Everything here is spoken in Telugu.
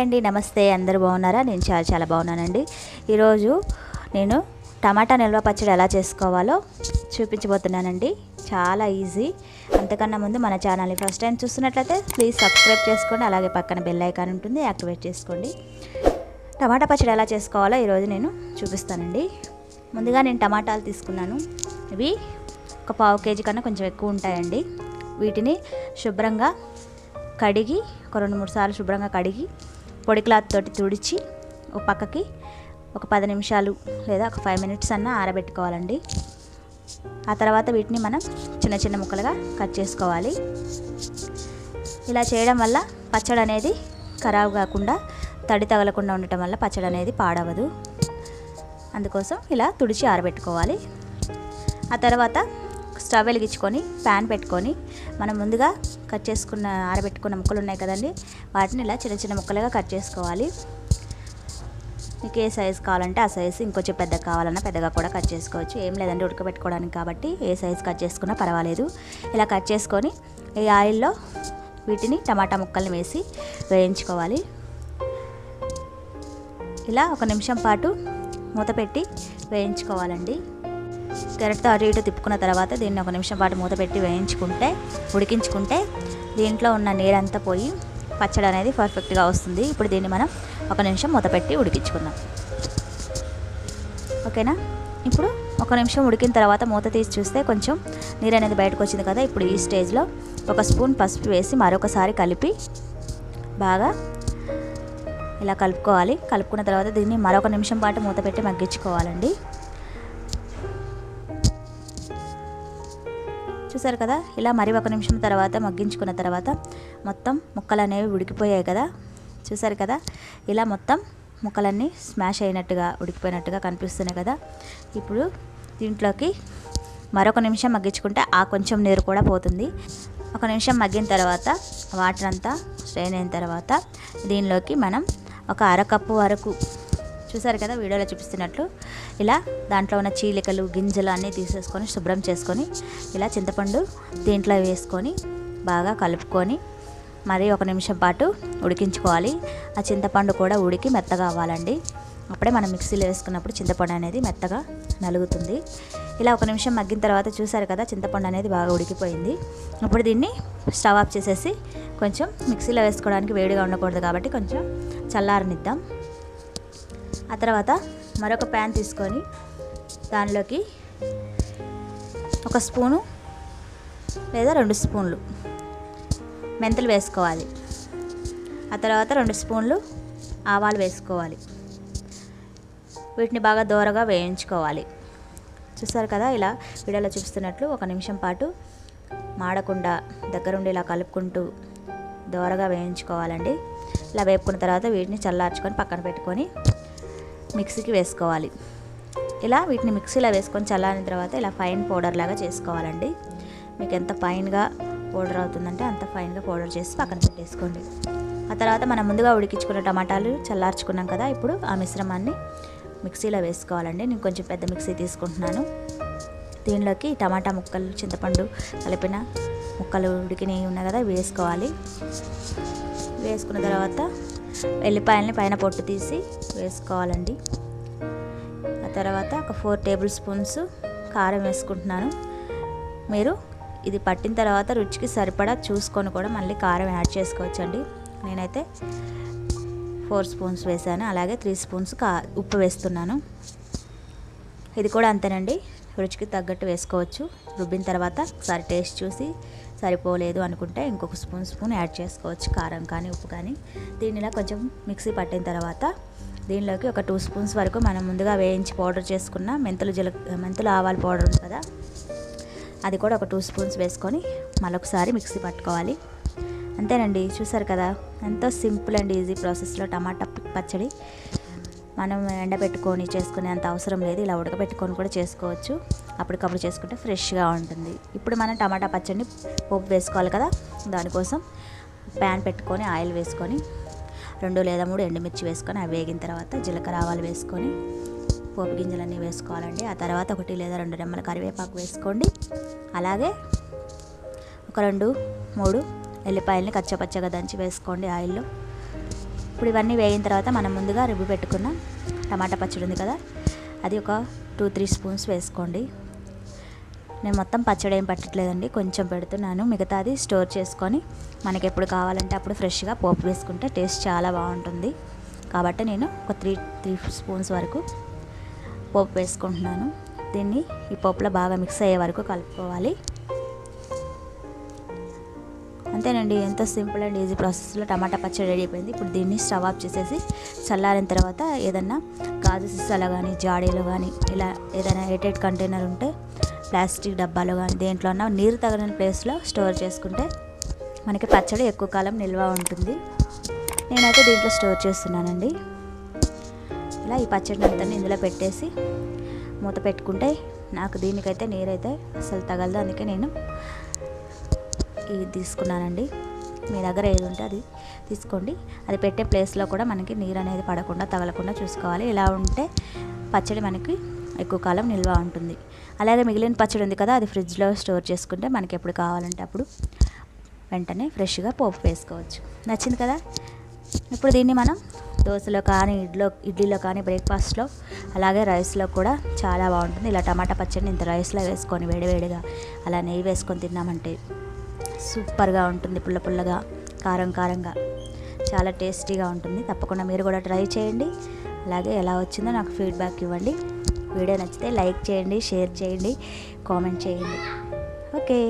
హాయ్ అండి నమస్తే అందరు బాగున్నారా? నేను చాలా చాలా బాగున్నానండి. ఈరోజు నేను టమాటా నిల్వ పచ్చడి ఎలా చేసుకోవాలో చూపించబోతున్నానండి. చాలా ఈజీ. అంతకన్నా ముందు మన ఛానల్ని ఫస్ట్ టైం చూస్తున్నట్లయితే ప్లీజ్ సబ్స్క్రైబ్ చేసుకోండి. అలాగే పక్కన బెల్ ఐకాన్ ఉంటుంది యాక్టివేట్ చేసుకోండి. టమాటా పచ్చడి ఎలా చేసుకోవాలో ఈరోజు నేను చూపిస్తానండి. ముందుగా నేను టమాటాలు తీసుకున్నాను. ఇవి ఒక పావు కేజీ కన్నా కొంచెం ఎక్కువ ఉంటాయండి. వీటిని శుభ్రంగా కడిగి ఒక రెండు మూడు సార్లు శుభ్రంగా కడిగి పొడి క్లాత్ తోటి తుడిచి ఒక పక్కకి ఒక పది నిమిషాలు లేదా ఒక ఫైవ్ మినిట్స్ అన్న ఆరబెట్టుకోవాలండి. ఆ తర్వాత వీటిని మనం చిన్న చిన్న ముక్కలుగా కట్ చేసుకోవాలి. ఇలా చేయడం వల్ల పచ్చడి అనేది ఖరాబ్ కాకుండా తడి తగలకుండా ఉండటం వల్ల పచ్చడి అనేది పాడవదు. అందుకోసం ఇలా తుడిచి ఆరబెట్టుకోవాలి. ఆ తర్వాత స్టవ్ వెలిగించుకొని ప్యాన్ పెట్టుకొని మనం ముందుగా కట్ చేసుకున్న ఆరబెట్టుకున్న ముక్కలు ఉన్నాయి కదండి? వాటిని ఇలా చిన్న చిన్న ముక్కలుగా కట్ చేసుకోవాలి. మీకు ఏ సైజు కావాలంటే ఆ సైజు ఇంకొంచెం పెద్దగా కావాలన్నా పెద్దగా కూడా కట్ చేసుకోవచ్చు. ఏం లేదండి ఉడకబెట్టుకోవడానికి కాబట్టి ఏ సైజు కట్ చేసుకున్నా పర్వాలేదు. ఇలా కట్ చేసుకొని ఈ ఆయిల్లో వీటిని టమాటా ముక్కల్ని వేసి వేయించుకోవాలి. ఇలా ఒక నిమిషం పాటు మూత పెట్టి వేయించుకోవాలండి. గరిటతో అటు ఇటు తిప్పుకున్న తర్వాత దీన్ని ఒక నిమిషం పాటు మూత పెట్టి వేయించుకుంటే ఉడికించుకుంటే దీంట్లో ఉన్న నీరంతా పోయి పచ్చడి అనేది పర్ఫెక్ట్గా వస్తుంది. ఇప్పుడు దీన్ని మనం ఒక నిమిషం మూత పెట్టి ఉడికించుకుందాం. ఓకేనా? ఇప్పుడు ఒక నిమిషం ఉడికిన తర్వాత మూత తీసి చూస్తే కొంచెం నీరు అనేది బయటకు వచ్చింది కదా ఇప్పుడు ఈ స్టేజ్లో ఒక స్పూన్ పసుపు వేసి మరొకసారి కలిపి బాగా ఇలా కలుపుకోవాలి. కలుపుకున్న తర్వాత దీన్ని మరొక నిమిషం పాటు మూత పెట్టి మగ్గించుకోవాలండి. చూసారు కదా? ఇలా మరి ఒక నిమిషం తర్వాత మగ్గించుకున్న తర్వాత మొత్తం ముక్కలు అనేవి ఉడికిపోయాయి కదా? చూసారు కదా? ఇలా మొత్తం ముక్కలన్నీ స్మాష్ అయినట్టుగా ఉడికిపోయినట్టుగా కనిపిస్తున్నాయి కదా? ఇప్పుడు దీంట్లోకి మరొక నిమిషం మగ్గించుకుంటే ఆ కొంచెం నీరు కూడా పోతుంది. ఒక నిమిషం మగ్గిన తర్వాత వాటర్ అంతా స్ట్రెయిన్ అయిన తర్వాత దీనిలోకి మనం ఒక అరకప్పు వరకు చూసారు కదా వీడియోలో చూపిస్తున్నట్లు. ఇలా దాంట్లో ఉన్న చీలికలు గింజలు అన్నీ తీసేసుకొని శుభ్రం చేసుకొని ఇలా చింతపండు దీంట్లో వేసుకొని బాగా కలుపుకొని మరి ఒక నిమిషం పాటు ఉడికించుకోవాలి. ఆ చింతపండు కూడా ఉడికి మెత్తగా అవ్వాలండి. అప్పుడే మనం మిక్సీలో వేసుకున్నప్పుడు చింతపండు అనేది మెత్తగా నలుగుతుంది. ఇలా ఒక నిమిషం మగ్గిన తర్వాత చూసారు కదా చింతపండు అనేది బాగా ఉడికిపోయింది. ఇప్పుడు దీన్ని స్టవ్ ఆఫ్ చేసేసి కొంచెం మిక్సీలో వేసుకోవడానికి వేడిగా ఉండకూడదు కాబట్టి కొంచెం చల్లారనిద్దాం. ఆ తర్వాత మరొక ప్యాన్ తీసుకొని దానిలోకి ఒక స్పూను లేదా రెండు స్పూన్లు మెంతులు వేసుకోవాలి. ఆ తర్వాత రెండు స్పూన్లు ఆవాలు వేసుకోవాలి. వీటిని బాగా దూరగా వేయించుకోవాలి. చూసారు కదా ఇలా వీడియోలో చూపిస్తున్నట్లు ఒక నిమిషం పాటు మాడకుండా దగ్గరుండి ఇలా కలుపుకుంటూ దోరగా వేయించుకోవాలండి. ఇలా వేపుకున్న తర్వాత వీటిని చల్లార్చుకొని పక్కన పెట్టుకొని మిక్సీకి వేసుకోవాలి. ఇలా వీటిని మిక్సీలో వేసుకొని చల్లారిన తర్వాత ఇలా ఫైన్ పౌడర్ లాగా చేసుకోవాలండి. మీకు ఎంత ఫైన్గా పౌడర్ అవుతుందంటే అంత ఫైన్గా పౌడర్ చేసి పక్కన పెట్టేసుకోండి. ఆ తర్వాత మనం ముందుగా ఉడికించుకున్న టమాటాలు చల్లార్చుకున్నాం కదా ఇప్పుడు ఆ మిశ్రమాన్ని మిక్సీలో వేసుకోవాలండి. నేను కొంచెం పెద్ద మిక్సీ తీసుకుంటున్నాను. దీనిలోకి టమాటా ముక్కలు చింతపండు కలిపిన ముక్కలు ఉడికినవి ఉన్నాయి కదా వేసుకోవాలి. వేసుకున్న తర్వాత వెల్లిపాయలని పైన పొట్టు తీసి వేసుకోవాలండి. ఆ తర్వాత ఒక ఫోర్ టేబుల్ స్పూన్స్ కారం వేసుకుంటున్నాను. మీరు ఇది పట్టిన తర్వాత రుచికి సరిపడా చూసుకొని కూడా మళ్ళీ కారం యాడ్ చేసుకోవచ్చండి. నేనైతే ఫోర్ స్పూన్స్ వేసాను అలాగే త్రీ స్పూన్స్ కా ఉప్పు వేస్తున్నాను. ఇది కూడా అంతేనండి. రుచికి తగ్గట్టు వేసుకోవచ్చు. రుబ్బిన తర్వాత ఒకసారి టేస్ట్ చూసి సరిపోలేదు అనుకుంటే ఇంకొక స్పూన్ స్పూన్ యాడ్ చేసుకోవచ్చు కారం కానీ ఉప్పు కానీ. దీనిలా కొంచెం మిక్సీ పట్టిన తర్వాత దీనిలోకి ఒక టూ స్పూన్స్ వరకు మనం ముందుగా వేయించి పౌడర్ చేసుకున్న మెంతులు జీల మెంతులు ఆవాల పౌడర్ ఉంది కదా అది కూడా ఒక టూ స్పూన్స్ వేసుకొని మరొకసారి మిక్సీ పట్టుకోవాలి. అంతేనండి చూసారు కదా ఎంతో సింపుల్ అండ్ ఈజీ ప్రాసెస్లో టమాటా పచ్చడి. మనం ఎండబెట్టుకొని చేసుకునే అంత అవసరం లేదు ఇలా ఉడకబెట్టుకొని కూడా చేసుకోవచ్చు. అప్పటికప్పుడు చేసుకుంటే ఫ్రెష్గా ఉంటుంది. ఇప్పుడు మనం టమాటా పచ్చడిని పోపు వేసుకోవాలి కదా దానికోసం ప్యాన్ పెట్టుకొని ఆయిల్ వేసుకొని రెండు లేదా మూడు ఎండుమిర్చి వేసుకొని అవి వేగిన తర్వాత జీలకర్ర ఆవాలు వేసుకొని పోపు గింజలన్నీ వేసుకోవాలండి. ఆ తర్వాత ఒకటి లేదా రెండు రెమ్మల కరివేపాకు వేసుకోండి. అలాగే ఒక రెండు మూడు ఎల్లిపాయలని కచ్చపచ్చగా దంచి వేసుకోండి ఆయిల్లో. ఇప్పుడు ఇవన్నీ వేగిన తర్వాత మనం ముందుగా రుబ్బు పెట్టుకున్న టమాటా పచ్చడి ఉంది కదా అది ఒక టూ త్రీ స్పూన్స్ వేసుకోండి. నేను మొత్తం పచ్చడి ఏం పట్టట్లేదండి. కొంచెం పెడుతున్నాను. మిగతాది స్టోర్ చేసుకొని మనకి ఎప్పుడు కావాలంటే అప్పుడు ఫ్రెష్గా పోపు వేసుకుంటే టేస్ట్ చాలా బాగుంటుంది. కాబట్టి నేను ఒక త్రీ త్రీ స్పూన్స్ వరకు పోపు వేసుకుంటున్నాను. దీన్ని ఈ పోపులో బాగా మిక్స్ అయ్యే వరకు కలుపుకోవాలి. అంతేనండి. ఎంతో సింపుల్ అండ్ ఈజీ ప్రాసెస్లో టమాటా పచ్చడి రెడీ అయిపోయింది. ఇప్పుడు దీన్ని స్టవ్ ఆఫ్ చేసేసి చల్లారిన తర్వాత ఏదన్నా గాజు సీసాలో కానీ జాడీలో కానీ ఇలా ఏదైనా ఎయిటెడ్ కంటైనర్ ఉంటే ప్లాస్టిక్ డబ్బాలో కానీ దేంట్లో ఉన్న నీరు తగలని ప్లేస్లో స్టోర్ చేసుకుంటే మనకి పచ్చడి ఎక్కువ కాలం నిల్వ ఉంటుంది. నేనైతే దీంట్లో స్టోర్ చేస్తున్నానండి. ఇలా ఈ పచ్చడిని అంతా ఇందులో పెట్టేసి మూత పెట్టుకుంటే నాకు దీనికైతే నీరైతే అసలు తగలదు. అందుకే నేను ఇది తీసుకున్నానండి. మీ దగ్గర ఏది ఉంటే అది తీసుకోండి. అది పెట్టే ప్లేస్లో కూడా మనకి నీరు అనేది పడకుండా తగలకుండా చూసుకోవాలి. ఇలా ఉంటే పచ్చడి మనకి ఎక్కువ కాలం నిల్వ ఉంటుంది. అలాగే మిగిలిన పచ్చడి ఉంది కదా అది ఫ్రిడ్జ్లో స్టోర్ చేసుకుంటే మనకి ఎప్పుడు కావాలంటే అప్పుడు వెంటనే ఫ్రెష్గా పోపు వేసుకోవచ్చు. నచ్చింది కదా? ఇప్పుడు దీన్ని మనం దోశలో కానీ ఇడ్లో ఇడ్లీలో కానీ బ్రేక్ఫాస్ట్లో అలాగే రైస్లో కూడా చాలా బాగుంటుంది. ఇలా టమాటా పచ్చడిని ఇంత రైస్లో వేసుకొని వేడివేడిగా అలా నెయ్యి వేసుకొని తిన్నామంటే సూపర్గా ఉంటుంది పుల్ల పుల్లగా కారం కారంగా. చాలా టేస్టీగా ఉంటుంది. తప్పకుండా మీరు కూడా ట్రై చేయండి. అలాగే ఎలా వచ్చిందో నాకు ఫీడ్బ్యాక్ ఇవ్వండి. వీడియో నచ్చితే లైక్ చేయండి షేర్ చేయండి కామెంట్ చేయండి. ఓకే.